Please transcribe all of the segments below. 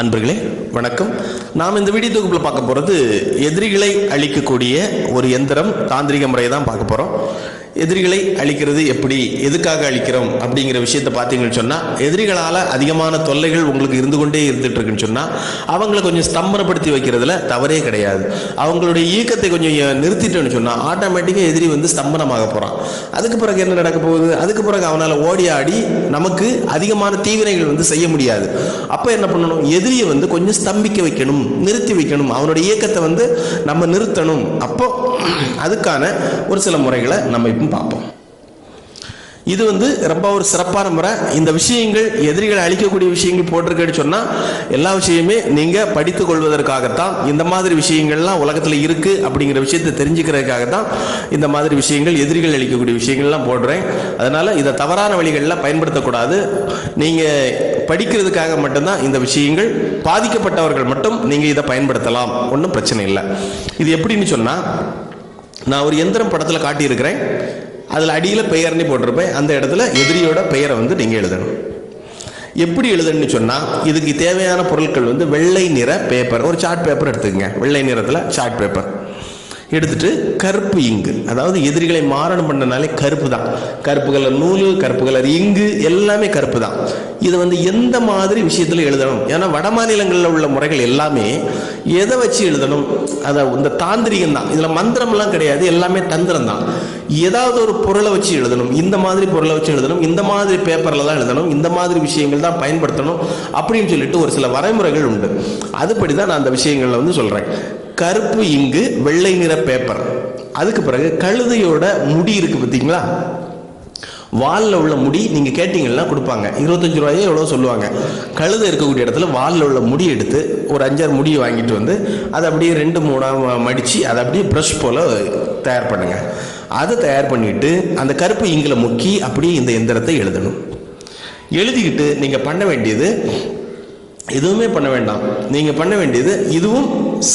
அன்பர்களே வணக்கம். நாம் இந்த வீடியோ தொகுப்பில் பார்க்க போகிறது எதிரிகளை அழிக்கக்கூடிய ஒரு எந்திரம் தாந்திரிக முறையை தான் பார்க்க போகிறோம் எதிரிகளை அழிக்கிறது எப்படி? எதுக்காக அழிக்கிறோம்? அப்படிங்கிற விஷயத்தை பார்த்தீங்கன்னு சொன்னால் எதிரிகளால் அதிகமான தொல்லைகள் உங்களுக்கு இருந்து கொண்டே இருந்துட்டு இருக்குன்னு சொன்னால் அவங்கள கொஞ்சம் ஸ்தம்பனப்படுத்தி வைக்கிறதுல தவறே கிடையாது. அவங்களுடைய இயக்கத்தை கொஞ்சம் நிறுத்திட்டோன்னு சொன்னால் ஆட்டோமேட்டிக்காக எதிரி வந்து ஸ்தம்பனமாக போகிறான் அதுக்கு பிறகு என்ன நடக்க போகுது? அதுக்கு பிறகு அவனால் ஓடி ஆடி நமக்கு அதிகமான தீவினைகள் வந்து செய்ய முடியாது. அப்போ என்ன பண்ணணும்? எதிரியை வந்து கொஞ்சம் ஸ்தம்பிக்க வைக்கணும் நிறுத்தி வைக்கணும். அவனுடைய இயக்கத்தை வந்து நம்ம நிறுத்தணும். அப்போ அதுக்கான ஒரு சில முறைகளை நம்ம இப்போ பார்ப்போம். இது வந்து ரொம்ப ஒரு சிறப்பான முறை. இந்த விஷயங்கள் எதிரிகளை அழிக்கக்கூடிய விஷயங்கள் போட்டிருக்கேன்னு சொன்னால் எல்லா விஷயமே நீங்கள் படித்து கொள்வதற்காகத்தான் இந்த மாதிரி விஷயங்கள்லாம் உலகத்தில் இருக்குது அப்படிங்கிற விஷயத்தை தெரிஞ்சுக்கிறதுக்காக தான் இந்த மாதிரி விஷயங்கள் எதிரிகள் அழிக்கக்கூடிய விஷயங்கள்லாம் போடுறேன். அதனால் இதை தவறான வழிகளில் பயன்படுத்தக்கூடாது. நீங்கள் படிக்கிறதுக்காக மட்டும்தான் இந்த விஷயங்கள் பாதிக்கப்பட்டவர்கள் மட்டும் நீங்கள் இதை பயன்படுத்தலாம். ஒன்றும் பிரச்சனை இல்லை. இது எப்படின்னு சொன்னால் நான் ஒரு எந்திரம் படத்தில் காட்டியிருக்கிறேன். அதில் அடியில் பெயர்னு போட்டிருப்பேன். அந்த இடத்துல எதிரியோட பெயரை வந்து நீங்கள் எழுதணும். எப்படி எழுதணும்னு சொன்னால் இதுக்கு தேவையான பொருட்கள் வந்து வெள்ளை நிற பேப்பர் ஒரு சார்ட் பேப்பர் எடுத்துக்கங்க. வெள்ளை நிறத்தில் சார்ட் பேப்பர் எடுத்துட்டு கருப்பு இங்கு. அதாவது எதிரிகளை மாறணும் பண்ணனாலே கருப்பு தான். கருப்பு கலர் நூல் கருப்பு கலர் இங்கு எல்லாமே கருப்பு தான். இதை வந்து எந்த மாதிரி விஷயத்தில் எழுதணும்? ஏன்னா வட மாநிலங்களில் உள்ள முறைகள் எல்லாமே எதை வச்சு எழுதணும்? அதை இந்த தாந்திரிகம் தான். இதில் மந்திரம்லாம் கிடையாது எல்லாமே தந்திரம் தான். ஏதாவது ஒரு பொருளை வச்சு எழுதணும். இந்த மாதிரி பொருளை வச்சு எழுதணும். இந்த மாதிரி பேப்பரில் தான் எழுதணும். இந்த மாதிரி விஷயங்கள் தான் பயன்படுத்தணும் அப்படின்னு சொல்லிட்டு ஒரு சில வரைமுறைகள் உண்டு. அதுபடி தான் நான் அந்த விஷயங்களில் வந்து சொல்கிறேன் கருப்பு இங்கு வெள்ளை நிற பேப்பர் அதுக்கு பிறகு கழுதையோட முடி இருக்கு பார்த்தீங்களா? வாலில் உள்ள முடி நீங்கள் கேட்டிங்கன்னா கொடுப்பாங்க. இருபத்தஞ்சு ரூபாயே எவ்வளோ சொல்லுவாங்க. கழுதை இருக்கக்கூடிய இடத்துல வாலில் உள்ள முடி எடுத்து ஒரு அஞ்சாறு முடியை வாங்கிட்டு வந்து அதை அப்படியே ரெண்டு மூணாக மடித்து அதை அப்படியே ப்ரஷ் போல் தயார் பண்ணுங்கள் அதை தயார் பண்ணிவிட்டு அந்த கருப்பு இங்கில் முக்கி அப்படியே இந்த எந்திரத்தை எழுதணும். எழுதிக்கிட்டு நீங்கள் பண்ண வேண்டியது எதுவுமே பண்ண வேண்டாம். நீங்கள் பண்ண வேண்டியது இதுவும்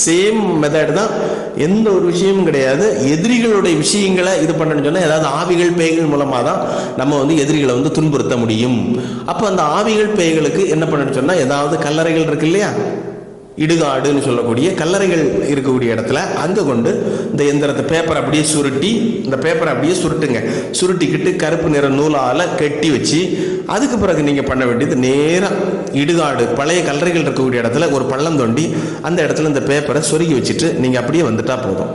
சேம் மெத்தட் தான். எந்த ஒரு விஷயமும் கிடையாது. எதிரிகளுடைய விஷயங்களை இது பண்ணணும்னு சொன்னால் ஏதாவது ஆவிகள் பேய்கள் மூலமாக தான் நம்ம வந்து எதிரிகளை வந்து துன்புறுத்த முடியும். அப்போ அந்த ஆவிகள் பேய்களுக்கு என்ன பண்ணணும்னு சொன்னால் ஏதாவது கல்லறைகள் இருக்கு இல்லையா? இடுகாடுன்னு சொல்லக்கூடிய கல்லறைகள் இருக்கக்கூடிய இடத்துல அங்கே கொண்டு இந்த எந்திரத்தை பேப்பர் அப்படியே சுருட்டி இந்த பேப்பரை அப்படியே சுருட்டுங்க. சுருட்டிக்கிட்டு கருப்பு நிற நூலால் கட்டி வச்சு அதுக்கு பிறகு நீங்கள் பண்ண வேண்டியது நேராக இடுகாடு பழைய கல்லறைகள் இருக்கக்கூடிய இடத்துல ஒரு பள்ளம் தோண்டி அந்த இடத்துல இந்த பேப்பரை சொருகி வச்சுட்டு நீங்கள் அப்படியே வந்துட்டா போதும்.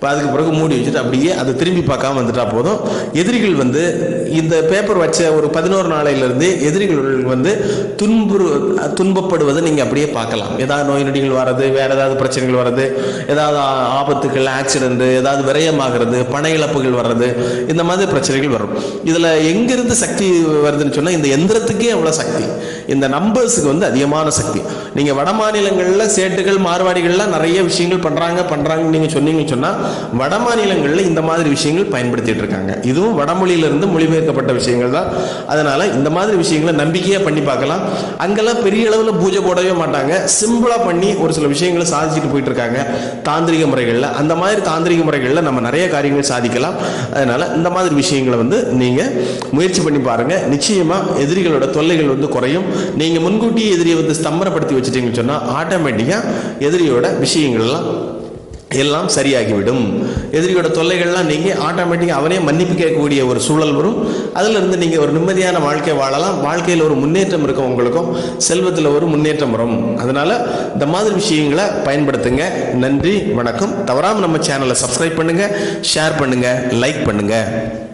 இப்போ அதுக்கு பிறகு மூடி வச்சுட்டு அப்படியே அதை திரும்பி பார்க்காம வந்துட்டா போதும். எதிரிகள் வந்து இந்த பேப்பர் வச்ச ஒரு பதினோரு நாளையிலிருந்து எதிரிகள் வந்து துன்புறு துன்பப்படுவதை நீங்கள் அப்படியே பார்க்கலாம். ஏதாவது நோய் நொடிகள் வர்றது வேறு ஏதாவது பிரச்சனைகள் வர்றது ஏதாவது ஆபத்துகள் ஆக்சிடென்ட் ஏதாவது விரயமாகிறது பண இழப்புகள் வர்றது இந்த மாதிரி பிரச்சனைகள் வரும். இதில் எங்கேருந்து சக்தி வருதுன்னு சொன்னால் இந்த எந்திரத்துக்கே அவ்வளோ சக்தி. இந்த நம்பர்ஸுக்கு வந்து அதிகமான சக்தி. நீங்கள் வட மாநிலங்களில் சேட்டுகள் மார்வாடிகள்லாம் நிறைய விஷயங்கள் பண்ணுறாங்க பண்ணுறாங்கன்னு நீங்கள் சொன்னீங்கன்னு சொன்னால் வட மாநிலங்களில் இந்த மாதிரி விஷயங்கள் பயன்படுத்திட்டு இருக்காங்க. இதுவும் வடமொழியிலிருந்து மொழிபெயர்க்கப்பட்ட விஷயங்கள் தான். அதனால இந்த மாதிரி விஷயங்களை நம்பிக்கையாக பண்ணி பார்க்கலாம். அங்கெல்லாம் பெரிய அளவில் பூஜை போடவே மாட்டாங்க. சிம்பிளாக பண்ணி ஒரு சில விஷயங்களை சாதிச்சுட்டு போயிட்டு இருக்காங்க. தாந்திரிக முறைகளில். அந்த மாதிரி தாந்திரிக முறைகளில் நம்ம நிறைய காரியங்கள் சாதிக்கலாம். அதனால இந்த மாதிரி விஷயங்களை வந்து நீங்கள் முயற்சி பண்ணி பாருங்க. நிச்சயமா எதிரிகளோட தொல்லைகள் வந்து குறையும். நீங்க முன்கூட்டியே எதிரியை வந்து ஸ்தம்பரப்படுத்தி வச்சுட்டீங்கன்னு சொன்னா ஆட்டோமேட்டிக்கா எதிரியோட விஷயங்கள்லாம் எல்லாம் சரியாகிவிடும். எதிரியோட தொல்லைகள்லாம் நீங்கள் ஆட்டோமேட்டிக்காக அவனே மன்னிப்பு கேட்கக்கூடிய ஒரு சூழல் வரும். அதிலிருந்து நீங்கள் ஒரு நிம்மதியான வாழ்க்கை வாழலாம். வாழ்க்கையில் ஒரு முன்னேற்றம் இருக்கும் உங்களுக்கும். செல்வத்தில் ஒரு முன்னேற்றம் வரும். அதனால் இந்த மாதிரி விஷயங்களை பயன்படுத்துங்க. நன்றி வணக்கம். தவறாமல் நம்ம சேனலை சப்ஸ்கிரைப் பண்ணுங்கள் ஷேர் பண்ணுங்கள் லைக் பண்ணுங்கள்